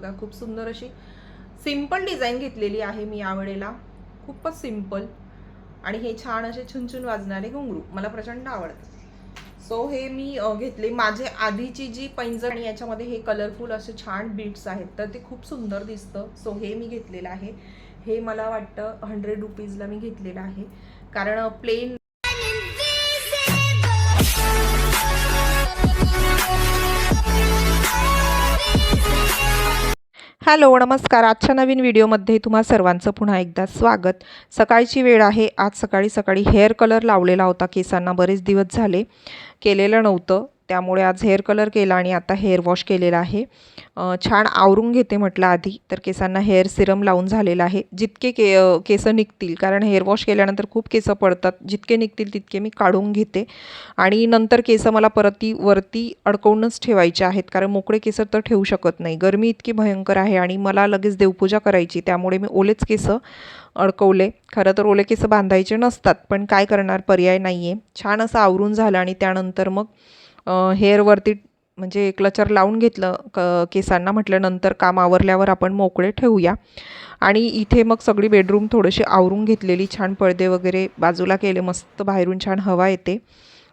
बघा खूप सुंदर अशी सिंपल डिझाईन घेतलेली आहे मी यावेळेला. खूपच सिंपल आणि हे छान असे छुनछुन वाजणारे घुंगरू. मला प्रचंड आवडतं. सो हे मी घेतले. माझे आधीची जी पैंजण आणि याच्यामध्ये हे कलरफुल असे छान बीट्स आहेत तर ते खूप सुंदर दिसतं. सो हे मी घेतलेलं आहे. हे मला वाटतं हंड्रेड रुपीजला मी घेतलेलं आहे. कारण प्लेन हॅलो नमस्कार. आजच्या नवीन व्हिडिओमध्ये तुम्हा सर्वांचं पुन्हा एकदा स्वागत. सकाळची वेळ आहे. आज सकाळी सकाळी हेअर कलर लावलेला होता केसांना. बरेच दिवस झाले केलेलं नव्हतं. त्यामुळे आज हेअर कलर केला आणि आता हेअर वॉश केलेला आहे. छान आवरून घेते म्हटलं आधी तर केसांना हेअर सिरम लावून झालेलं आहे. जितके के केसं केस निघतील कारण हेअर वॉश केल्यानंतर खूप केस पडतात. जितके निघतील तितके मी काढून घेते. आणि नंतर केस मला परती वरती अडकवूनच ठेवायचे आहेत कारण मोकळे केस तर ठेवू शकत नाही. गरमी इतकी भयंकर आहे आणि मला लगेच देवपूजा करायची त्यामुळे मी ओलेच केस अडकवले. खरं तर ओले केस बांधायचे नसतात पण काय करणार? पर्याय नाही आहे छान असं आवरून झालं आणि त्यानंतर मग हेअरवरती म्हणजे क्लचर लावून घेतलं क केसांना म्हटलं नंतर काम आवरल्यावर आपण मोकळे ठेवूया. आणि इथे मग सगळी बेडरूम थोडीशी आवरून घेतलेली छान पडदे वगैरे बाजूला केले मस्त बाहेरून छान हवा येते.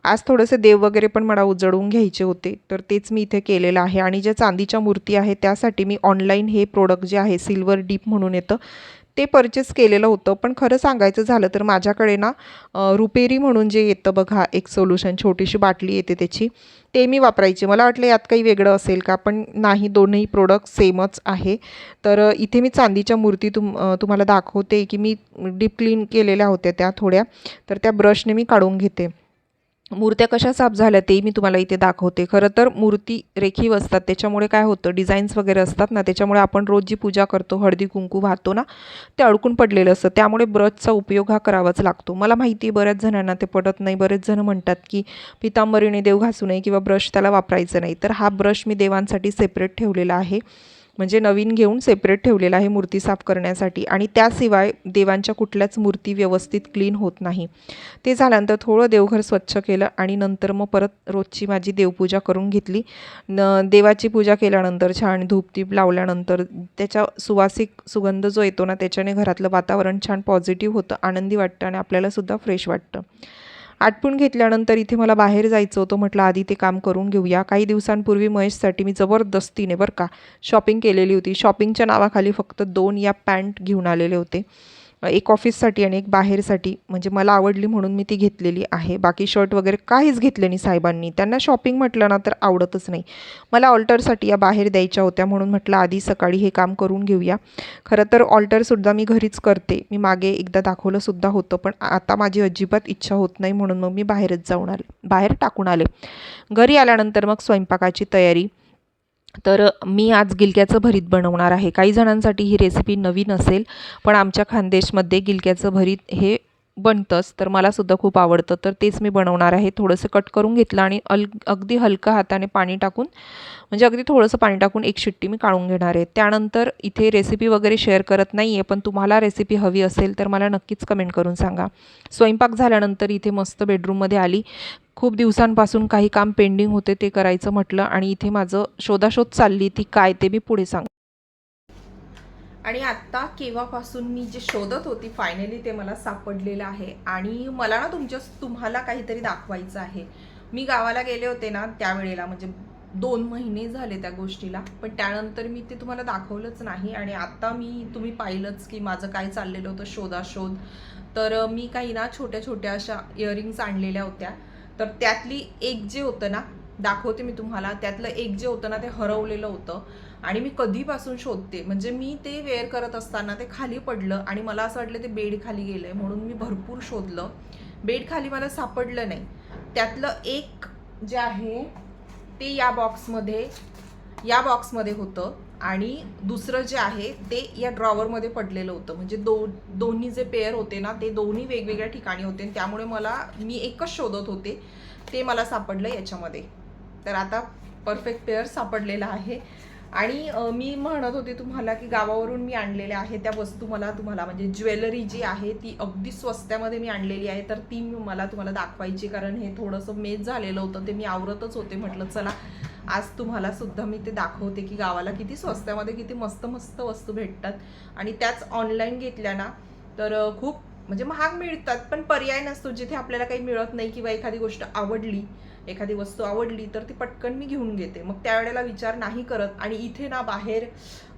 आज थोडेसे देव वगैरे पण मला उजळवून घ्यायचे होते तर तेच मी इथे केलेलं आहे. आणि ज्या चांदीच्या मूर्ती आहे त्यासाठी मी ऑनलाईन हे प्रोडक्ट जे आहे सिल्वर डीप म्हणून येतं ते परचेस केलेलं होतं. पण खरं सांगायचं झालं तर माझ्याकडे ना रुपेरी म्हणून जे येतं बघा एक सोल्युशन छोटीशी बाटली येते त्याची ते मी वापरायचे. मला वाटलं यात काही वेगळं असेल का पण नाही दोन्ही प्रोडक्ट सेमच आहे. तर इथे मी चांदीच्या मूर्ती तुम तुम्हाला दाखवते की मी डीप क्लीन केलेल्या होत्या त्या थोड्या. तर त्या ब्रशने मी काढून घेते. मूर्त्या कशा साफ झाल्या ते मी तुम्हाला इथे दाखवते. खरं तर मूर्ती रेखीव असतात. त्याच्यामुळे काय होतं? डिझाईन्स वगैरे असतात ना त्याच्यामुळे आपण रोज जी पूजा करतो हळदी कुंकू वाहतो ना ते अडकून पडलेलं असतं. त्यामुळे ब्रशचा उपयोग हा करावाच लागतो. मला माहिती आहे बऱ्याच जणांना ते पटत नाही. बरेच जण म्हणतात की पितांबरीने देव घासू नये किंवा ब्रश त्याला वापरायचं नाही. तर हा ब्रश मी देवांसाठी सेपरेट ठेवलेला आहे. म्हणजे नवीन घेऊन सेपरेट ठेवलेला आहे मूर्ती साफ करण्यासाठी. आणि त्याशिवाय देवांच्या कुठल्याच मूर्ती व्यवस्थित क्लीन होत नाही. ते झाल्यानंतर थोडं देवघर स्वच्छ केलं आणि नंतर मग परत रोजची माझी देवपूजा करून घेतली. न देवाची पूजा केल्यानंतर छान धूपदीप लावल्यानंतर त्याच्या सुवासिक सुगंध जो येतो ना त्याच्याने घरातलं वातावरण छान पॉझिटिव्ह होतं. आनंदी वाटतं आणि आपल्यालासुद्धा फ्रेश वाटतं. आटपून घेतल्यानंतर इथे मला बाहेर जायचं होतं. म्हटलं आधी ते काम करून घेऊया. काही दिवसांपूर्वी महेशसाठी मी जबरदस्तीने बरं का शॉपिंग केलेली होती. शॉपिंगच्या नावाखाली फक्त दोन या पॅन्ट घेऊन आलेले होते. एक ऑफिससाठी आणि एक बाहेरसाठी म्हणजे मला आवडली म्हणून मी ती घेतलेली आहे. बाकी शर्ट वगैरे काहीच घेतले नाही साहेबांनी. त्यांना शॉपिंग म्हटलं ना तर आवडतच नाही. मला ऑल्टरसाठी या बाहेर द्यायच्या होत्या म्हणून म्हटलं आधी सकाळी हे काम करून घेऊया. खरं तर ऑल्टरसुद्धा मी घरीच करते. मी मागे एकदा दाखवलंसुद्धा होतं पण आता माझी अजिबात इच्छा होत नाही म्हणून मग मी बाहेरच जाऊन आले बाहेर टाकून आले. घरी आल्यानंतर मग स्वयंपाकाची तयारी तर मी आज गिलक्याचं भरीत बनवणार आहे. काही जणांसाठी ही रेसिपी नवीन असेल पण आमच्या खानदेशमध्ये गिलक्याचं भरीत हे बनतंच तर मलासुद्धा खूप आवडतं. तर तेच मी बनवणार आहे. थोडंसं कट करून घेतलं आणि अल अगदी हलका हाताने पाणी टाकून म्हणजे अगदी थोडंसं पाणी टाकून एक शिट्टी मी काढून घेणार आहे. त्यानंतर इथे रेसिपी वगैरे शेअर करत नाही आहे पण तुम्हाला रेसिपी हवी असेल तर मला नक्कीच कमेंट करून सांगा. स्वयंपाक झाल्यानंतर इथे मस्त बेडरूममध्ये आली. खूप दिवसांपासून काही काम पेंडिंग होते ते करायचं म्हटलं आणि इथे माझं शोधाशोध चालली ती काय ते मी पुढे सांग आणि आत्ता केव्हापासून मी जे शोधत होती फायनली ते मला सापडलेलं आहे. आणि मला ना तुमच्या तुम्हाला काहीतरी दाखवायचं आहे. मी गावाला गेले होते ना त्यावेळेला म्हणजे दोन महिने झाले त्या गोष्टीला पण त्यानंतर मी ते तुम्हाला दाखवलंच नाही. आणि आत्ता मी तुम्ही पाहिलंच की माझं काय चाललेलं होतं शोधाशोध. तर मी काही ना छोट्या छोट्या अशा इयरिंग्स आणलेल्या होत्या. तर त्यातली एक जे होतं ना दाखवते मी तुम्हाला त्यातलं एक जे होतं ना ते हरवलेलं होतं. आणि मी कधीपासून शोधते म्हणजे मी ते वेअर करत असताना ते खाली पडलं आणि मला असं वाटलं ते बेड खाली आहे म्हणून मी भरपूर शोधलं. बेड खाली मला सापडलं नाही. त्यातलं एक जे आहे ते या बॉक्समध्ये या बॉक्समध्ये होतं आणि दुसरं जे आहे ते या ड्रॉवरमध्ये पडलेलं होतं. म्हणजे दो दोन्ही जे पेअर होते ना ते दोन्ही वेगवेगळ्या ठिकाणी होते आणि त्यामुळे मला मी एकच शोधत होते ते मला सापडलं याच्यामध्ये. तर आता परफेक्ट पेअर सापडलेला आहे. आणि मी म्हणत होते तुम्हाला की गावावरून मी आणलेल्या आहे त्या वस्तू मला तुम्हाला म्हणजे ज्वेलरी जी आहे ती अगदी स्वस्त्यामध्ये मी आणलेली आहे तर ती मी मला तुम्हाला दाखवायची कारण हे थोडंसं मेज झालेलं होतं ते मी आवरतच होते म्हटलं चला आज तुम्हाला सुद्धा मी ते दाखवते की गावाला किती स्वस्तामध्ये किती मस्त मस्त वस्तू भेटतात. आणि त्याच ऑनलाईन घेतल्या ना तर खूप म्हणजे महाग मिळतात पण पर्याय नसतो जिथे आपल्याला काही मिळत नाही किंवा एखादी गोष्ट आवडली एखादी वस्तू आवडली तर ती पटकन मी घेऊन घेते. मग त्यावेळेला विचार नाही करत आणि इथे ना बाहेर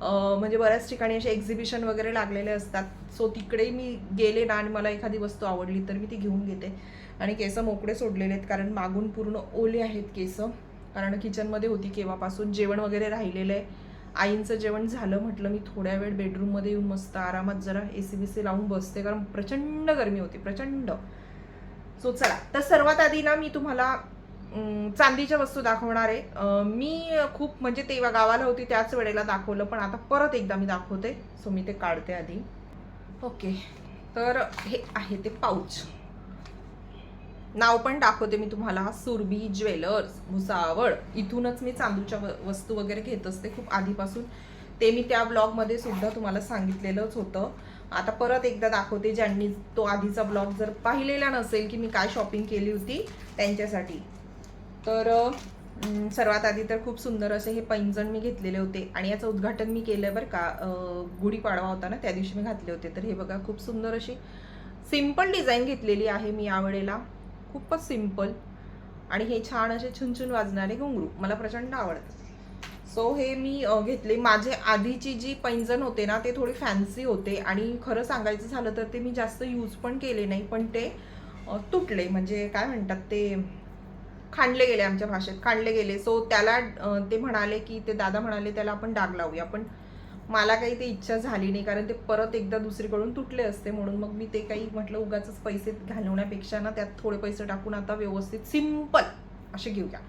म्हणजे बऱ्याच ठिकाणी असे एक्झिबिशन वगैरे लागलेले असतात. सो तिकडे मी गेले ना आणि मला एखादी वस्तू आवडली तर मी ती घेऊन घेते. आणि केस मोकळे सोडलेले आहेत कारण मागून पूर्ण ओले आहेत केस. कारण किचनमध्ये होती केव्हापासून जेवण वगैरे राहिलेलं आहे. आईंचं जेवण झालं म्हटलं मी थोड्या वेळ बेडरूममध्ये येऊन मस्त आरामात जरा ए सी बी सी लावून बसते कारण प्रचंड गरमी होती प्रचंड. सो चला. तर सर्वात आधी ना मी तुम्हाला चांदीच्या वस्तू दाखवणार आहे. मी खूप म्हणजे तेव्हा गावाला होती त्याच वेळेला दाखवलं पण आता परत एकदा मी दाखवते. सो मी ते काढते आधी. ओके तर हे आहे ते पाऊच नाव पण दाखवते मी तुम्हाला. सुरभी ज्वेलर्स भुसावळ. इथूनच मी चांदूच्या वस्तू वगैरे घेत असते खूप आधीपासून. ते मी त्या ब्लॉगमध्ये सुद्धा तुम्हाला सांगितलेलंच होतं. आता परत एकदा दाखवते ज्यांनी तो आधीचा ब्लॉग जर पाहिलेला नसेल की मी काय शॉपिंग केली होती त्यांच्यासाठी. तर सर्वात आधी तर खूप सुंदर असे हे पैंजण मी घेतलेले होते आणि याचं उद्घाटन मी केलं बरं का गुढीपाडवा होता ना त्या दिवशी मी घातले होते. तर हे बघा खूप सुंदर अशी सिंपल डिझाईन घेतलेली आहे मी यावेळेला. खूपच सिंपल आणि हे छान असे छुनछुन वाजणारे घुंगरू. मला प्रचंड आवडतात सो हे मी घेतले. माझे आधीची जी पैंजण होते ना ते थोडे फॅन्सी होते आणि खरं सांगायचं झालं तर ते मी जास्त यूज पण केले नाही पण ते तुटले. म्हणजे काय म्हणतात ते खांडले गेले आमच्या भाषेत खांडले गेले. सो त्याला ते म्हणाले की ते दादा म्हणाले त्याला आपण डाग लावूया. पण मला काही ते इच्छा झाली नाही कारण ते परत एकदा दुसरीकडून तुटले असते. म्हणून मग मी ते काही म्हटलं उगाच पैसे घालवण्यापेक्षा ना त्यात थोडे पैसे टाकून आता व्यवस्थित सिंपल असे घेऊया.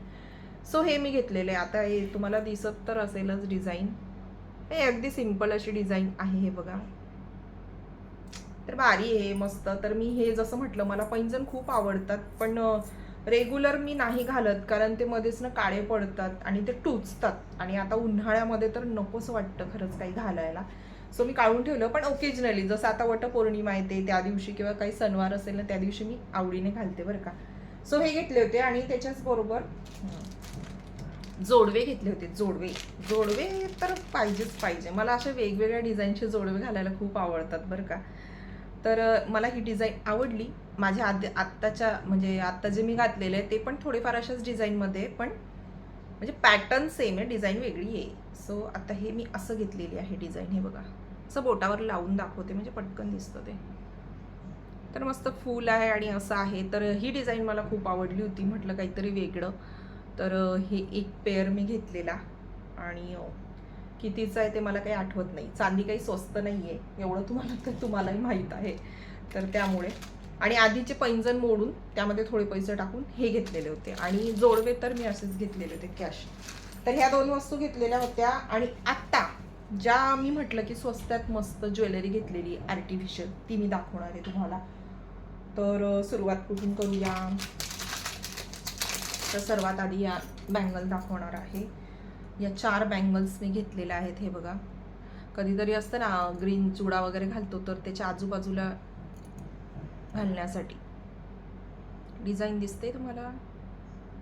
सो हे मी घेतलेले. आता हे तुम्हाला दिसत तर असेलच डिझाईन. हे अगदी सिंपल अशी डिझाईन आहे हे बघा. तर भारी आहे मस्त. तर मी हे जसं म्हटलं मला पैंजण खूप आवडतात. पण रेग्युलर मी नाही घालत कारण ते मध्येच ना काळे पडतात आणि ते टुचतात. आणि आता उन्हाळ्यामध्ये तर नकोच वाटतं खरंच काही घालायला. सो मी काढून ठेवलं पण ओकेजनली जसं आता वटपौर्णिमा येते त्या दिवशी किंवा काही सणवार असेल ना त्या दिवशी मी आवडीने घालते बरं का. सो हे घेतले होते आणि त्याच्याच बरोबर जोडवे घेतले होते जोडवे. जोडवे तर पाहिजेच पाहिजे. मला अशा वेगवेगळ्या डिझाईनचे जोडवे घालायला खूप आवडतात बरं का. तर मला ही डिझाईन आवडली. माझ्या आद आत्ताच्या म्हणजे आत्ता जे मी घातलेले आहे ते पण थोडेफार अशाच डिझाईनमध्ये पण म्हणजे पॅटर्न सेम आहे डिझाईन वेगळी आहे. सो आता हे मी असं घेतलेली आहे डिझाईन हे बघा. असं बोटावर लावून दाखवते म्हणजे पटकन दिसतं ते. तर मस्त फूल आहे आणि असं आहे. तर ही डिझाईन मला खूप आवडली होती म्हटलं काहीतरी वेगळं. तर हे एक पेअर मी घेतलेला. आणि कितीचं आहे ते मला काही आठवत नाही. चांदी काही स्वस्त नाही आहे एवढं तुम्हाला तर तुम्हालाही माहीत आहे. तर त्यामुळे. आणि आधीचे पैंजण मोडून त्यामध्ये थोडे पैसे टाकून हे घेतलेले होते. आणि जोडवे तर मी असेच घेतलेले होते कॅश तर ह्या दोन वस्तू घेतलेल्या होत्या. आणि आत्ता ज्या मी म्हटलं की स्वस्तात मस्त ज्वेलरी घेतलेली आर्टिफिशियल ती मी दाखवणार आहे तुम्हाला. तर सुरुवात कुठून करूया? तर सर्वात आधी या बँगल दाखवणार आहे. या चार बँगल्स मी घेतलेल्या आहेत हे बघा. कधीतरी असतं ना ग्रीन चुडा वगैरे घालतो तर त्याच्या आजूबाजूला घालण्यासाठी. डिझाईन दिसते तुम्हाला?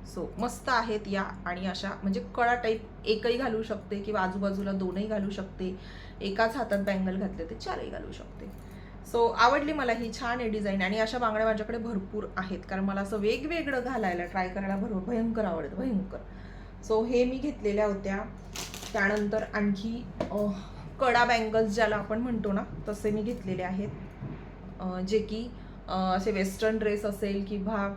सो मस्त आहेत या आणि अशा म्हणजे कळा टाईप एकही घालू शकते किंवा आजूबाजूला दोनही घालू शकते. एकाच हातात बँगल घातले ते चारही घालू शकते. सो आवडली मला ही छान आहे डिझाईन आणि अशा बांगड्या माझ्याकडे भरपूर आहेत. कारण मला असं वेगवेगळं घालायला ट्राय करायला भरपूर भयंकर आवडतं भयंकर. सो हे मी घेतलेल्या होत्या. त्यानंतर आणखी कडा बँगल्स ज्याला आपण म्हणतो ना तसे मी घेतलेले आहेत. जे की असे वेस्टर्न ड्रेस असेल किंवा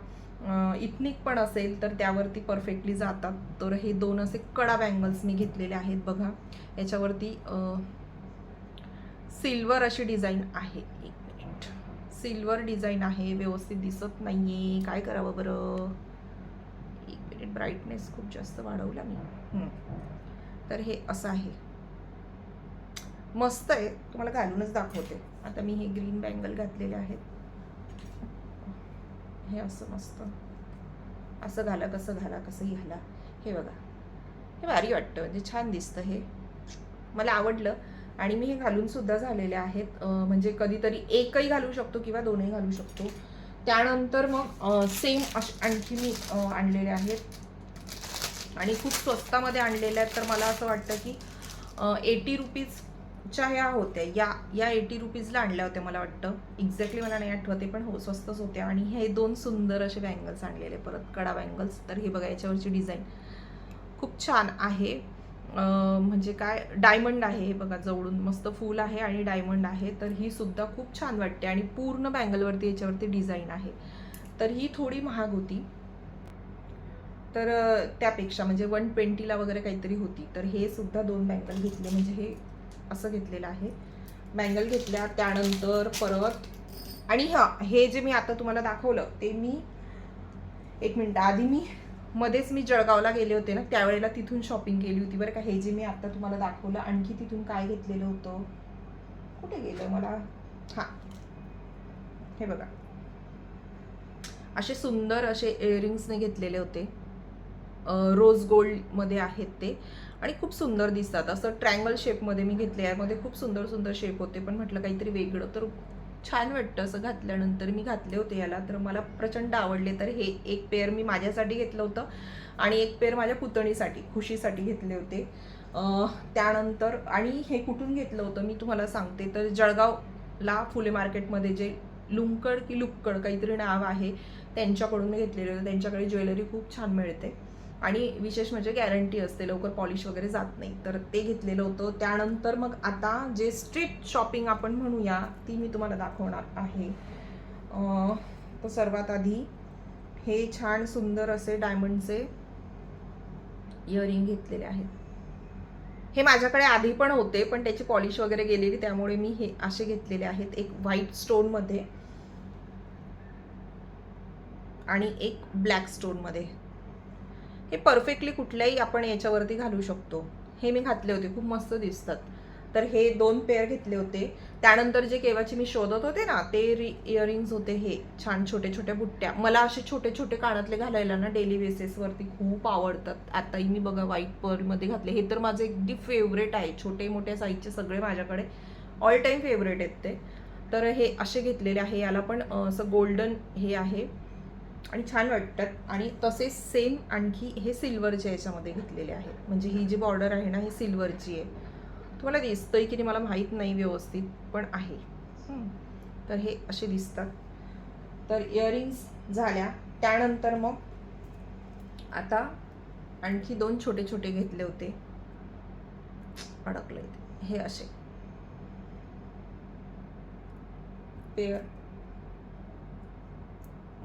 इथनिक पण असेल तर त्यावरती परफेक्टली जातात. तर हे दोन असे कडा बँगल्स मी घेतलेले आहेत बघा. याच्यावरती सिल्वर अशी डिझाईन आहे. एक मिनिट सिल्वर डिझाईन आहे व्यवस्थित दिसत नाही आहे काय करावं बरं? एक मिनिट ब्राईटनेस खूप जास्त वाढवला मी. तर हे असं आहे. मस्त आहे. तुम्हाला घालूनच दाखवते. आता मी हे ग्रीन बँगल घातलेले आहेत. हे असं मस्त. असं घाला कसं घाला कसंही घाला. हे बघा. हे भारी वाटतं. म्हणजे छान दिसतं हे. मला आवडलं. आणि मी हे घालून सुद्धा झालेले आहेत. म्हणजे कधीतरी एकही घालू शकतो किंवा दोनही घालू शकतो. त्यानंतर मग सेम आणखी मी आणलेले आहेत. आणि खूप स्वस्तामध्ये आणलेल्या आहेत. तर मला असं वाटतं की एटी रुपीजच्या ह्या होत्या. या या एटी रुपीजला आणल्या होत्या मला वाटतं. एक्झॅक्टली मला नाही आठवते पण हो स्वस्तच होत्या. आणि हे दोन सुंदर असे बँगल्स आणलेले परत कडा बँगल्स तर हे बघा याच्यावरची डिझाईन खूप छान आहे. म्हणजे काय डायमंड आहे हे बघा जवळून मस्त फूल आहे आणि डायमंड आहे तर ही सुद्धा खूप छान वाटते आणि पूर्ण बँगलवरती याच्यावरती डिझाईन आहे. तर ही थोडी महाग होती. तर त्यापेक्षा म्हणजे वन ट्वेंटीला वगैरे काहीतरी होती. तर हे सुद्धा दोन बँगल घेतले म्हणजे हे असं घेतलेलं आहे. बँगल घेतल्या त्यानंतर परत आणि हां हे जे मी आता तुम्हाला दाखवलं ते मी एक मिनटं आधी मी मध्येच मी जळगावला गेले होते ना त्यावेळेला तिथून शॉपिंग केली होती. बरं का हे जे मी आता तुम्हाला दाखवलं आणखी तिथून काय घेतलेलं होतं? कुठे गेलं मला? हां. हे बघा. असे सुंदर असे इयरिंग्सने घेतलेले होते. रोज गोल्डमध्ये आहेत ते. आणि खूप सुंदर दिसतात. असं ट्रँगल शेपमध्ये मी घेतले यामध्ये खूप सुंदर सुंदर शेप होते. पण म्हटलं काहीतरी वेगळं तर छान वाटतं असं घातल्यानंतर. मी घातले होते याला तर मला प्रचंड आवडले. तर हे एक पेअर मी माझ्यासाठी घेतलं होतं आणि एक पेअर माझ्या पुतणीसाठी खुशीसाठी घेतले होते. त्यानंतर आणि हे कुठून घेतलं होतं मी तुम्हाला सांगते. तर जळगावला फुले मार्केटमध्ये जे लुंकड की लुक्कड काहीतरी नाव आहे त्यांच्याकडून मी घेतलेले होते. त्यांच्याकडे ज्वेलरी खूप छान मिळते. आणि विशेष म्हणजे गॅरंटी असते लवकर पॉलिश वगैरे जात नाही. तर ते घेतलेलं होतं. त्यानंतर मग आता जे स्ट्रीट शॉपिंग आपण म्हणूया ती मी तुम्हाला दाखवणार आहे. तर सर्वात आधी हे छान सुंदर असे डायमंडचे इयरिंग घेतलेले आहेत. हे माझ्याकडे आधी पण होते पण त्याची पॉलिश वगैरे गेलेली त्यामुळे मी हे असे घेतलेले आहेत. एक व्हाईट स्टोनमध्ये आणि एक ब्लॅक स्टोनमध्ये हे परफेक्टली कुठल्याही आपण याच्यावरती घालू शकतो. हे मी घातले होते खूप मस्त दिसतात. तर हे दोन पेअर घेतले होते. त्यानंतर जे केव्हाची मी शोधत होते ना ते रि इयरिंग्स होते हे. छान छोटे छोट्या बुट्ट्या. मला असे छोटे छोटे कानातले घालायला ना डेली बेसिसवरती खूप आवडतात. आताही मी बघा व्हाईट पर्लमध्ये घातले. हे तर माझे अगदी फेवरेट आहे. छोटे मोठ्या साईजचे सगळे माझ्याकडे ऑल टाईम फेवरेट आहेत ते. तर हे असे घेतलेले आहे. याला पण असं गोल्डन हे आहे. आणि छान वाटतात. आणि तसेच सेम आणखी हे सिल्वरच्या याच्यामध्ये घेतलेले आहेत. म्हणजे ही जी बॉर्डर आहे ना ही सिल्वरची आहे. तुम्हाला दिसतंय की नाही मला माहीत नाही व्यवस्थित पण आहे. तर हे असे दिसतात. तर इयरिंग्स झाल्या. त्यानंतर मग आता आणखी दोन छोटे छोटे घेतले होते. अडकले हे असे. पेअर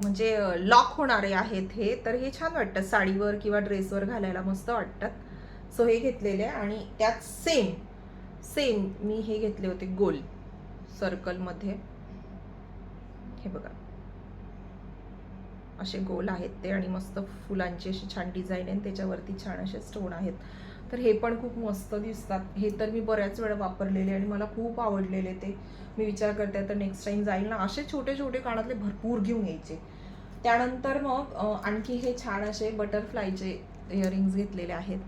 म्हणजे लॉक होणारे आहेत हे तर हे छान वाटतात साडीवर किंवा ड्रेसवर घालायला मस्त वाटतात. सो हे घेतलेले आहे आणि त्यात सेम सेम मी हे घेतले होते गोल सर्कलमध्ये हे बघा. असे गोल आहेत ते आणि मस्त फुलांची अशी छान डिझाईन आहे त्याच्यावरती छान असे स्टोन आहेत. तर हे पण खूप मस्त दिसतात. हे तर मी बऱ्याच वेळा वापरलेले आणि मला खूप आवडलेले ते. मी विचार करते तर नेक्स्ट टाईम जाईल ना असे छोटे छोटे कानातले भरपूर घेऊन यायचे. त्यानंतर मग आणखी हे छान असे बटरफ्लायचे इयरिंग्स घेतलेले आहेत.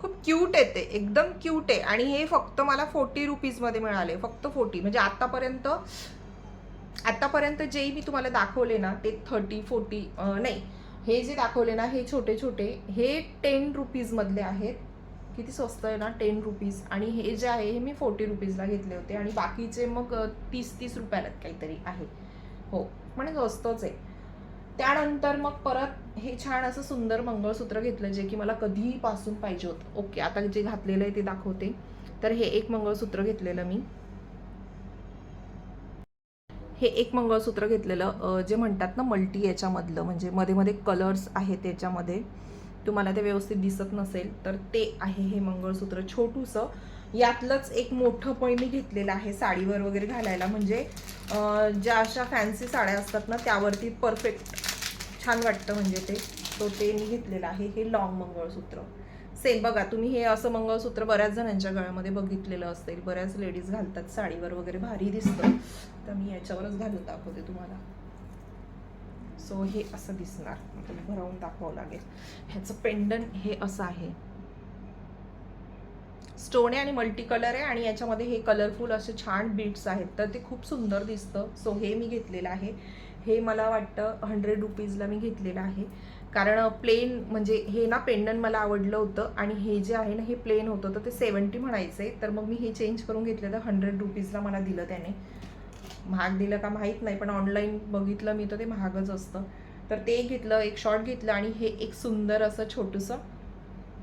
खूप क्यूट आहे ते एकदम क्यूट आहे. आणि हे फक्त मला फोर्टी रुपीजमध्ये मिळाले फक्त फोर्टी म्हणजे आतापर्यंत आत्तापर्यंत जेही मी तुम्हाला दाखवले ना ते थर्टी फोर्टी नाही. हे जे दाखवले ना हे छोटे छोटे हे टेन रुपीजमधले आहेत. किती स्वस्त आहे ना टेन रुपीज आणि हे जे आहे हे मी फोर्टी रुपीजला घेतले होते. आणि बाकीचे मग तीस तीस रुपयाला काहीतरी आहे. हो म्हणजे स्वस्तच आहे. त्यानंतर मग परत हे छान असं सुंदर मंगळसूत्र घेतलं जे की मला कधीपासून पाहिजे होतं. ओके आता जे घातलेलं आहे ते दाखवते. तर हे एक मंगळसूत्र घेतलेलं मी. हे एक मंगळसूत्र घेतलेलं जे म्हणतात ना मल्टी याच्यामधलं म्हणजे मध्ये मध्ये कलर्स आहेत त्याच्यामध्ये. तुम्हाला ते व्यवस्थित दिसत नसेल तर ते आहे हे मंगळसूत्र. छोटूसं यातलंच एक मोठं पण मी घेतलेलं आहे साडीवर वगैरे घालायला. म्हणजे ज्या अशा फॅन्सी साड्या असतात ना त्यावरती परफेक्ट छान वाटतं म्हणजे ते. तो ते मी घेतलेलं आहे हे लॉंग मंगळसूत्र. सेम बघा तुम्ही हे असं मंगळसूत्र बऱ्याच जणांच्या गळ्यामध्ये बघितलेलं असेल. बऱ्याच लेडीज घालतात साडीवर वगैरे भारी दिसतं. तर मी याच्यावरच घालून दाखवते तुम्हाला. सो हे असं दिसणार. भरवून दाखवावं लागेल. ह्याचं पेंडन हे असं आहे. स्टोन आहे आणि मल्टी कलर आहे आणि याच्यामध्ये हे कलरफुल असे छान बीट्स आहेत. तर ते खूप सुंदर दिसतं. सो हे मी घेतलेलं आहे. हे मला वाटतं हंड्रेड रुपीजला मी घेतलेलं आहे. कारण प्लेन म्हणजे हे ना पेंडन मला आवडलं होतं आणि हे जे आहे ना हे प्लेन होतं. तर ते सेवन्टी आहे तर मग मी हे चेंज करून घेतलं तर हंड्रेड रुपीजला मला दिलं त्याने. महाग दिलं का माहीत नाही पण ऑनलाईन बघितलं मी तर ते महागच असतं. तर ते घेतलं एक शॉर्ट घेतलं आणि हे एक सुंदर असं छोटंसं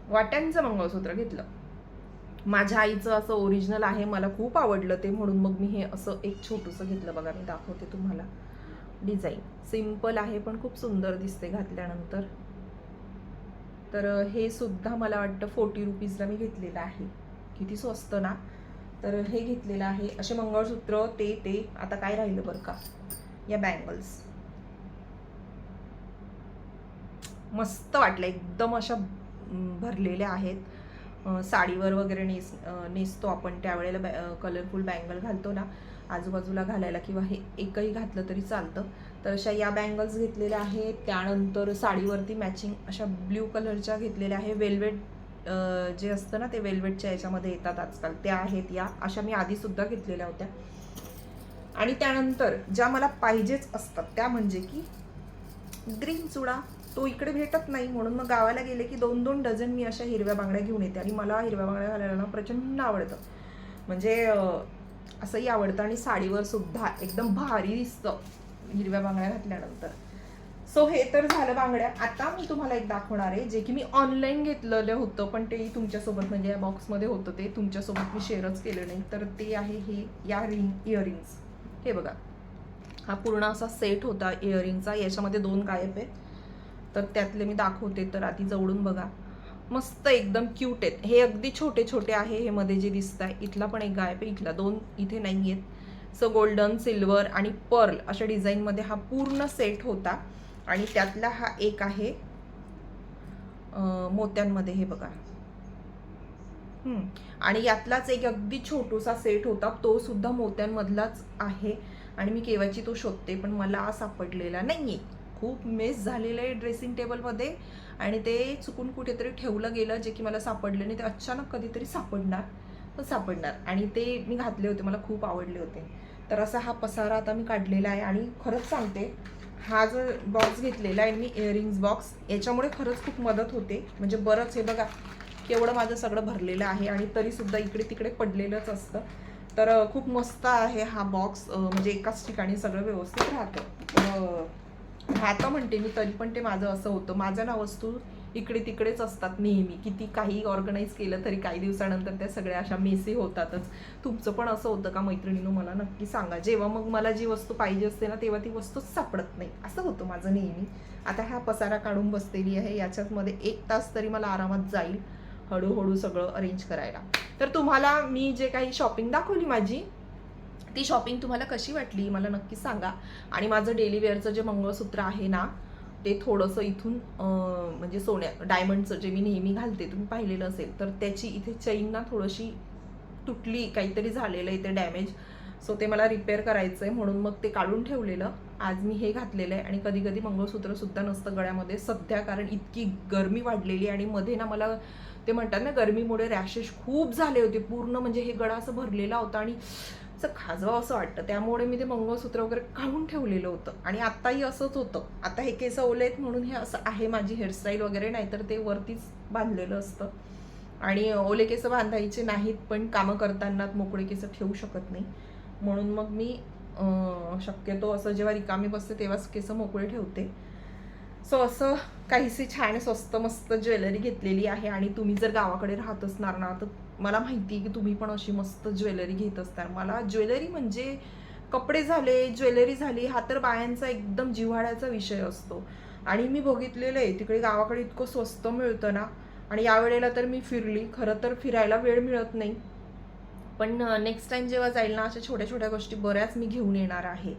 वाट्यांचं मंगळसूत्र घेतलं. माझ्या आईचं असं ओरिजिनल आहे मला खूप आवडलं ते म्हणून मग मी हे असं एक छोटंसं घेतलं बघा मी दाखवते तुम्हाला. डिझाईन. सिंपल आहे पण खूप सुंदर दिसते घातल्यानंतर. तर हे सुद्धा मला वाटतं फोर्टी रुपीजला मी घेतलेलं आहे. किती स्वस्त ना? तर हे घेतलेलं आहे. असे मंगळसूत्र ते ते. आता काय राहिलं बरं का? या बँगल्स. मस्त वाटलं. एकदम अशा भरलेल्या आहेत. साडीवर वगैरे नेस नेसतो आपण. त्यावेळेला बॅ कलरफुल बँगल घालतो ना. आजूबाजूला घालायला किंवा हे एकही घातलं तरी चालतं. तर अशा या बँगल्स घेतलेल्या आहेत. त्यानंतर साडीवरती मॅचिंग अशा ब्ल्यू कलरच्या घेतलेल्या आहे. वेल्वेट जे असतं ना ते वेल्वेटच्या याच्यामध्ये येतात आजकाल. त्या आहेत या. अशा मी आधीसुद्धा घेतलेल्या होत्या. आणि त्यानंतर ज्या मला पाहिजेच असतात त्या म्हणजे की ग्रीन चुडा. तो इकडे भेटत नाही म्हणून मग गावाला गेले की दोन दोन डझन मी अशा हिरव्या बांगड्या घेऊन येते. आणि मला हिरव्या बांगड्या घालायला ना प्रचंड आवडतं. म्हणजे असंही आवडतं आणि साडीवर सुद्धा एकदम भारी दिसतं. हिरव्या बांगड्या घातल्यानंतर. सो हे तर झालं बांगड्या. आता मी तुम्हाला एक दाखवणार आहे जे की मी ऑनलाईन घेतलेलं होतं पण ते तुमच्यासोबत म्हणजे या बॉक्समध्ये होतं ते तुमच्यासोबत मी शेअरच केलं नाही. तर ते आहे हे या रिंग इयरिंग्स हे बघा. हा पूर्ण असा सेट होता इयरिंगचा याच्यामध्ये दोन गायब आहेत. तर त्यातले मी दाखवते तर आधी जवळून बघा. मस्त एकदम क्यूट आहेत. हे अगदी छोटे छोटे आहे हे मध्ये जे दिसत आहे इथला पण एक गायब आहे इथला दोन इथे नाही आहेत सो गोल्डन सिल्वर आणि पर्ल अशा डिझाईनमध्ये हा पूर्ण सेट होता. आणि त्यातला हा एक आहे मोत्यांमध्ये हे बघा. आणि यातलाच एक अगदी छोटूसा सेट होता. तो सुद्धा मोत्यांमधलाच आहे. आणि मी केव्हाची तो शोधते पण मला सापडलेला नाही आहे खूप मिस झालेलं आहे ड्रेसिंग टेबलमध्ये आणि ते चुकून कुठेतरी ठेवलं गेलं जे की मला सापडलं नाही. ते अचानक कधीतरी सापडणार. पण सापडणार. आणि ते मी घातले होते. मला खूप आवडले होते. तर असा हा पसारा आता मी काढलेला आहे. आणि खरंच सांगते हा जो बॉक्स घेतलेला आहे मी इयरिंग्स बॉक्स याच्यामुळे खरंच खूप मदत होते. म्हणजे बरंच हे बघा केवढं माझं सगळं भरलेलं आहे. आणि तरीसुद्धा इकडे तिकडे पडलेलंच असतं. तर खूप मस्त आहे हा बॉक्स म्हणजे एकाच ठिकाणी सगळं व्यवस्थित राहतं. राहतं म्हणते मी तरी पण ते माझं असं होतं. माझ्या ना वस्तू इकडे तिकडेच असतात नेहमी. किती काही ऑर्गनाईज केलं तरी काही दिवसानंतर त्या सगळ्या अशा मेसी होतातच. तुमचं पण असं होतं का मैत्रिणीनं मला नक्की सांगा. जेव्हा मग मला जी वस्तू पाहिजे असते ना तेव्हा ती वस्तूच सापडत नाही. असं होतं माझं नेहमी. आता हा पसारा काढून बसलेली आहे. याच्यातमध्ये एक तास तरी मला आरामात जाईल हळूहळू सगळं अरेंज करायला. तर तुम्हाला मी जे काही शॉपिंग दाखवली माझी ती शॉपिंग तुम्हाला कशी वाटली मला नक्की सांगा. आणि माझं डेली वेअरचं जे मंगळसूत्र आहे ना ते थोडंसं इथून म्हणजे सोन्या डायमंडचं जे मी नेहमी घालते तुम्ही पाहिलेलं असेल तर त्याची इथे चैन ना थोडीशी तुटली काहीतरी झालेलं आहे ते डॅमेज सो ते मला रिपेअर करायचं आहे म्हणून मग ते काढून ठेवलेलं. आज मी हे घातलेलं आहे आणि कधी कधी मंगळसूत्रसुद्धा नसतं गळ्यामध्ये. सध्या कारण इतकी गरमी वाढलेली आणि मध्ये ना मला ते म्हणतात ना गरमीमुळे रॅशेस खूप झाले होते. पूर्ण म्हणजे हे गळा असं भरलेला होता आणि असं खाजवा असं वाटतं. त्यामुळे मी ते मंगळसूत्र वगैरे काढून ठेवलेलं होतं. आणि आत्ताही असंच होतं. आता हे केस ओले आहेत म्हणून हे असं आहे माझी हेअरस्टाईल वगैरे नाहीतर ते वरतीच बांधलेलं असतं. आणि ओले केस बांधायचे नाहीत पण कामं करताना मोकळे केस ठेवू शकत नाही. म्हणून मग मी शक्यतो असं जेव्हा रिकामी बसते तेव्हाच केस मोकळे ठेवते. सो असं काहीशी छान स्वस्त मस्त ज्वेलरी घेतलेली आहे आणि तुम्ही जर गावाकडे राहत असणार ना तर मला माहिती आहे की तुम्ही पण अशी मस्त ज्वेलरी घेत असणार. मला ज्वेलरी म्हणजे कपडे झाले ज्वेलरी झाली हा तर बायांचा एकदम जिव्हाळ्याचा विषय असतो. आणि मी बघितलेलं आहे तिकडे गावाकडे इतकं स्वस्त मिळतं ना आणि यावेळेला तर मी फिरली. खरं तर फिरायला वेळ मिळत नाही. पण नेक्स्ट टाईम जेव्हा जाईल ना अशा छोट्या छोट्या गोष्टी बऱ्याच मी घेऊन येणार आहे.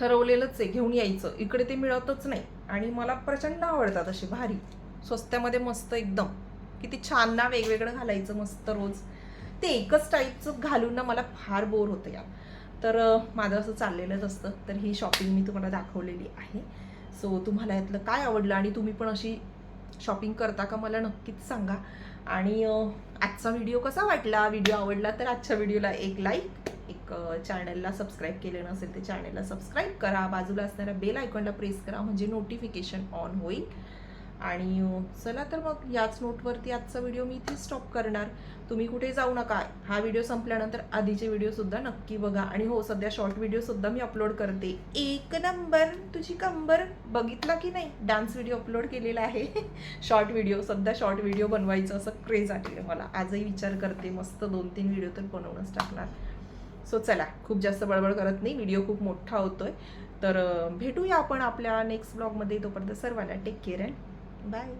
ठरवलेलंच आहे घेऊन यायचं. इकडे ते मिळतच नाही. आणि मला प्रचंड आवडतात असे भारी. स्वस्त्यामध्ये मस्त एकदम. किती छान ना वेगवेगळं घालायचं मस्त रोज. ते एकच टाईपचं घालून ना मला फार बोर होतं या तर माझं असं चाललेलंच असतं. तर ही शॉपिंग मी तुम्हाला दाखवलेली आहे. सो तुम्हाला यातलं काय आवडलं आणि तुम्ही पण अशी शॉपिंग करता का मला नक्कीच सांगा. आणि आजचा व्हिडिओ कसा वाटला? व्हिडिओ आवडला तर आजच्या व्हिडिओला एक लाईक चॅनलला सबस्क्राईब केले नसेल ते चॅनलला सबस्क्राईब करा. बाजूला असणाऱ्या बेल आयकॉनला प्रेस करा म्हणजे नोटिफिकेशन ऑन होईल. आणि चला तर मग याच नोटवरती आजचा व्हिडिओ मी इथे स्टॉप करणार. तुम्ही कुठे जाऊ नका. हा व्हिडिओ संपल्यानंतर आधीचे व्हिडिओसुद्धा नक्की बघा. आणि हो सध्या शॉर्ट व्हिडिओसुद्धा मी अपलोड करते. एक नंबर तुझी कंबर बघितला की नाही? डान्स व्हिडिओ अपलोड केलेला आहे. शॉर्ट व्हिडिओ सध्या शॉर्ट व्हिडिओ बनवायचं असं क्रेज आलेलं मला. आजही विचार करते. मस्त दोन तीन व्हिडिओ तर बनवूनच टाकणार. सो चला खूप जास्त बळबळ करत नाही. व्हिडिओ खूप मोठा होतोय. तर भेटूया आपण आपल्या नेक्स्ट ब्लॉगमध्ये तोपर्यंत सर्वांना टेक केअर अँड बाय